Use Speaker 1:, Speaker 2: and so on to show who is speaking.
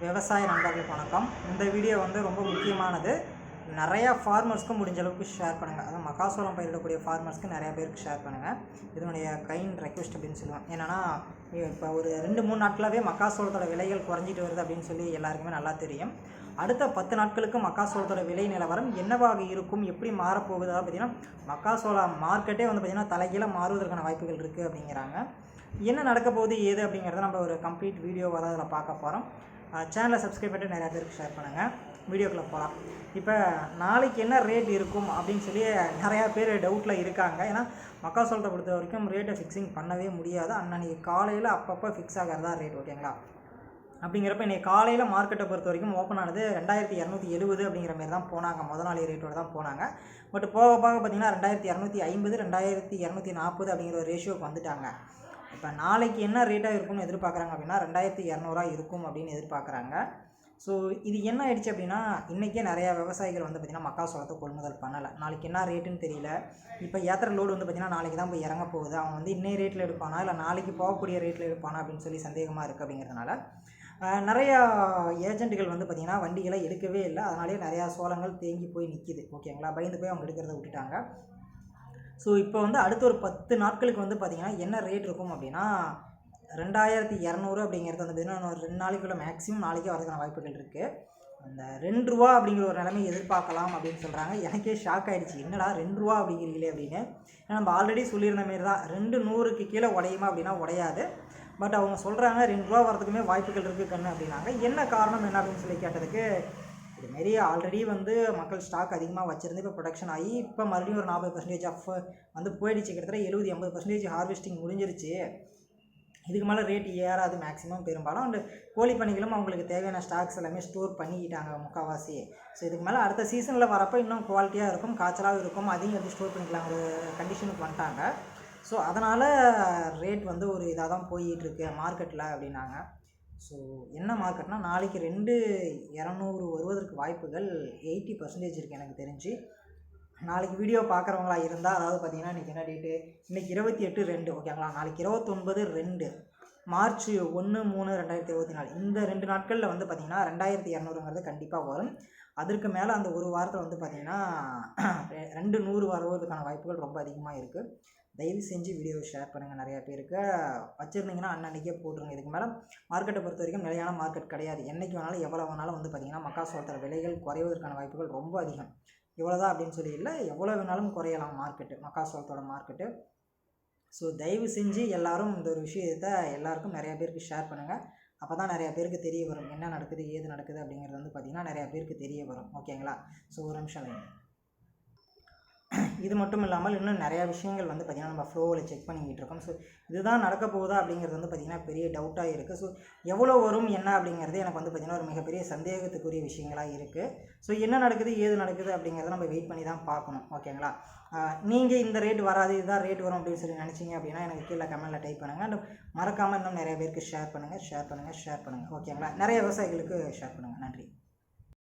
Speaker 1: விவசாய நண்பர்களுக்கு வணக்கம். இந்த வீடியோ வந்து ரொம்ப முக்கியமானது. நிறையா ஃபார்மர்ஸ்க்கு முடிஞ்ச அளவுக்கு ஷேர் பண்ணுங்கள் அதாவது மக்காசோளம் பயிரிடக்கூடிய ஃபார்மர்ஸ்க்கு நிறையா பேருக்கு ஷேர் பண்ணுங்கள் இதனுடைய கைண்ட் ரெக்வெஸ்ட் அப்படின்னு சொல்லுவேன். என்னென்னா இப்போ ஒரு ரெண்டு மூணு நாட்களாகவே மக்காசோளத்தோட விலைகள் குறைஞ்சிட்டு வருது அப்படின்னு சொல்லி எல்லாருக்குமே நல்லா தெரியும். அடுத்த பத்து நாட்களுக்கு மக்காசோளத்தோட விலை நிலவரம் என்னவாக இருக்கும்? எப்படி மாறப்போகுது? அதாவது பார்த்தீங்கன்னா மக்காசோளம் மார்க்கெட்டே வந்து பார்த்திங்கன்னா தலைகீழ மாறுவதற்கான வாய்ப்புகள் இருக்குது அப்படிங்கிறாங்க. என்ன நடக்க போகுது? ஏது அப்படிங்கிறத நம்ம ஒரு கம்ப்ளீட் வீடியோவாக தான் அதில் பார்க்க போகிறோம் சேனலை சப்ஸ்கிரைப் பண்ணிட்டு நிறையா பேருக்கு ஷேர் பண்ணுங்கள் வீடியோக்குள்ளே போகலாம் இப்போ நாளைக்கு என்ன ரேட் இருக்கும் அப்படின்னு சொல்லி நிறையா பேர் டவுட்டில் இருக்காங்க. ஏன்னா மக்காசோளத்தை பொறுத்த வரைக்கும் ரேட்டை ஃபிக்ஸிங் பண்ணவே முடியாது. அன்னன்னைக்கு காலையில் அப்பப்போ ஃபிக்ஸ் ஆகிறதா ரேட் ஓகேங்களா? அப்படிங்கிறப்ப இன்றைக்கி காலையில் மார்க்கெட்டை பொறுத்த வரைக்கும் ஓப்பன் ஆனது ரெண்டாயிரத்தி இரநூத்தி எழுபது அப்படிங்கிற மாதிரி தான் போனாங்க. முத நாள் ரேட்டோட தான் போனாங்க. பட் போக போக பார்த்தீங்கன்னா ரெண்டாயிரத்தி இரநூத்தி ஐம்பது ரெண்டாயிரத்தி இரநூத்தி நாற்பது அப்படிங்கிற ஒரு ரேஷியோக்கு வந்துட்டாங்க. இப்போ நாளைக்கு என்ன ரேட்டாக இருக்கும்னு எதிர்பார்க்குறாங்க அப்படின்னா ரெண்டாயிரத்தி இரநூறுவா இருக்கும் அப்படின்னு எதிர்பார்க்குறாங்க. ஸோ இது என்ன ஆயிடுச்சு அப்படின்னா இன்றைக்கே நிறையா விவசாயிகள் வந்து பார்த்திங்கன்னா மக்காசோளத்தை கொள்முதல் பண்ணலை. நாளைக்கு என்ன ரேட்டுன்னு தெரியல. இப்போ ஏற்றுற லோடு வந்து பார்த்திங்கன்னா நாளைக்கு தான் போய் இறங்க போகுது. அவன் வந்து இன்னே ரேட்டில் எடுப்பானா இல்லை நாளைக்கு போகக்கூடிய ரேட்டில் எடுப்பானா அப்படின்னு சொல்லி சந்தேகமாக இருக்குது அப்படிங்கிறதுனால நிறையா ஏஜென்ட்டுகள் வந்து பார்த்திங்கன்னா வண்டிகளை எடுக்கவே இல்லை. அதனாலேயே நிறையா சோளங்கள் தேங்கி போய் நிற்கிது ஓகேங்களா? பயந்து போய் அவங்க எடுக்கிறத விட்டுட்டாங்க. ஸோ இப்போ வந்து அடுத்த ஒரு பத்து நாட்களுக்கு வந்து பார்த்திங்கன்னா என்ன ரேட் இருக்கும் அப்படின்னா ரெண்டாயிரத்தி இரநூறு அப்படிங்கிறது வந்து பார்த்திங்கன்னா ரெண்டு நாளைக்குள்ள மேக்ஸிமம் நாளைக்கே வரதுக்கான வாய்ப்புகள் இருக்குது அந்த ரெண்டு ரூபா அப்படிங்கிற ஒரு நிலைமை எதிர்பார்க்கலாம் அப்படின்னு சொல்கிறாங்க எனக்கே ஷாக் ஆகிடுச்சு என்னடா ரெண்டு ரூபா அப்படிங்கிறீங்களே அப்படின்னு. ஏன்னா நம்ம ஆல்ரெடி சொல்லியிருந்த மாரி தான். ரெண்டு நூறுக்கு கீழே உடையுமா அப்படின்னா உடையாது. பட் அவங்க சொல்கிறாங்க ரெண்டு ரூபா வரதுக்குமே வாய்ப்புகள் இருக்குது கண்ணு அப்படின்னாங்க. என்ன காரணம் என்ன அப்படின்னு சொல்லி கேட்டதுக்கு இதுமாரி ஆல்ரெடி வந்து மக்கள் ஸ்டாக் அதிகமாக வச்சுருந்து இப்போ ப்ரொடக்ஷன் ஆகி இப்போ மறுபடியும் ஒரு நாற்பது பர்சன்டேஜ் ஆஃப் வந்து போயிடுச்சு. கிட்டத்தட்ட எழுபது எண்பது பர்சன்டேஜ் ஹார்வெஸ்டிங் முடிஞ்சிருச்சு. இதுக்கு மேலே ரேட் ஏறாது மேக்ஸிமம் பெரும்பாலும் அண்டு கோழி பணிகளும் அவங்களுக்கு தேவையான ஸ்டாக்ஸ் எல்லாமே ஸ்டோர் பண்ணிக்கிட்டாங்க முக்கால்வாசி ஸோ இதுக்கு மேலே அடுத்த சீசனில் வரப்போ இன்னும் குவாலிட்டியாக இருக்கும் காய்ச்சலாகவும் இருக்கும். அதையும் எடுத்து ஸ்டோர் பண்ணிக்கலாம். ஒரு கண்டிஷனுக்கு வந்துட்டாங்க. ஸோ அதனால் ரேட் வந்து ஒரு இதாக தான் போயிட்டுருக்கு மார்க்கெட்டில் அப்படின்னாங்க. ஸோ என்ன மார்க்கெட்னா நாளைக்கு ரெண்டு இரநூறு வருவதற்கு வாய்ப்புகள் எயிட்டி பர்சன்டேஜ் இருக்குது எனக்கு தெரிஞ்சு. நாளைக்கு வீடியோ பார்க்குறவங்களா இருந்தால் அதாவது பார்த்தீங்கன்னா இன்றைக்கி என்ன டேட்டு இன்றைக்கி இருபத்தி எட்டு ரெண்டு ஓகேங்களா நாளைக்கு இருபத்தொன்பது ரெண்டு. மார்ச் ஒன்று மூணு ரெண்டாயிரத்தி இருபத்தி நாலு. இந்த ரெண்டு நாட்களில் வந்து பார்த்திங்கன்னா ரெண்டாயிரத்தி இரநூறுங்கிறது கண்டிப்பாக வரும். அதற்கு மேலே அந்த ஒரு வாரத்தில் வந்து பார்த்திங்கன்னா ரெண்டு நூறு வருவதற்கான வாய்ப்புகள் ரொம்ப அதிகமாக இருக்குது தயவு செஞ்சு வீடியோவை ஷேர் பண்ணுங்கள் நிறையா பேருக்கு வச்சுருந்தீங்கன்னா அன்னன்னைக்கே போட்டுருங்க. இதுக்கு மேலே மார்க்கெட்டை பொறுத்த வரைக்கும் நிலையான மார்க்கெட் கிடையாது. என்றைக்கு வேணாலும் எவ்வளோ வேணாலும் வந்து பார்த்திங்கன்னா மக்காசோளத்தோட விலைகள் குறைவதற்கான வாய்ப்புகள் ரொம்ப அதிகம். இவ்வளோதான் அப்படின்னு சொல்லி இல்லை எவ்வளோ வேணாலும் குறையலாம் மார்க்கெட்டு மக்காசோளத்தோட மார்க்கெட்டு ஸோ தயவு செஞ்சு எல்லோரும் இந்த ஒரு விஷயத்தை எல்லாருக்கும் நிறையா பேருக்கு ஷேர் பண்ணுங்கள் அப்போ தான் நிறையா பேருக்கு தெரிய வரும். என்ன நடக்குது ஏது நடக்குது அப்படிங்கிறது வந்து பார்த்திங்கன்னா நிறையா பேருக்கு தெரிய வரும். ஓகேங்களா ஸோ ஒரு நிமிஷம் இது மட்டும் இல்லாமல் இன்னும் நிறையா விஷயங்கள் வந்து பார்த்திங்கன்னா நம்ம ஃப்ளோவில் செக் பண்ணிக்கிட்டு இருக்கோம். ஸோ இதுதான் நடக்க போகுதா அப்படிங்கிறது வந்து பார்த்திங்கன்னா பெரிய டவுட்டாக இருக்குது ஸோ எவ்வளோ வரும் என்ன அப்படிங்கிறது எனக்கு வந்து பார்த்திங்கன்னா ஒரு மிகப்பெரிய சந்தேகத்துக்குரிய விஷயங்களாக இருக்குது ஸோ என்ன நடக்குது ஏது நடக்குது அப்படிங்கிறத நம்ம வெயிட் பண்ணி தான் பார்க்கணும். ஓகேங்களா நீங்கள் இந்த ரேட் வராது இதுதான் ரேட் வரும் அப்படின்னு சொல்லி நினச்சிங்க அப்படின்னா எனக்கு கீழே கமெண்ட்டில் டைப் பண்ணுங்கள் அண்ட் மறக்காமல் இன்னும் நிறைய பேருக்கு ஷேர் பண்ணுங்கள் ஷேர் பண்ணுங்கள் ஷேர் பண்ணுங்கள் ஓகேங்களா நிறைய விவசாயிகளுக்கு ஷேர் பண்ணுங்கள் நன்றி.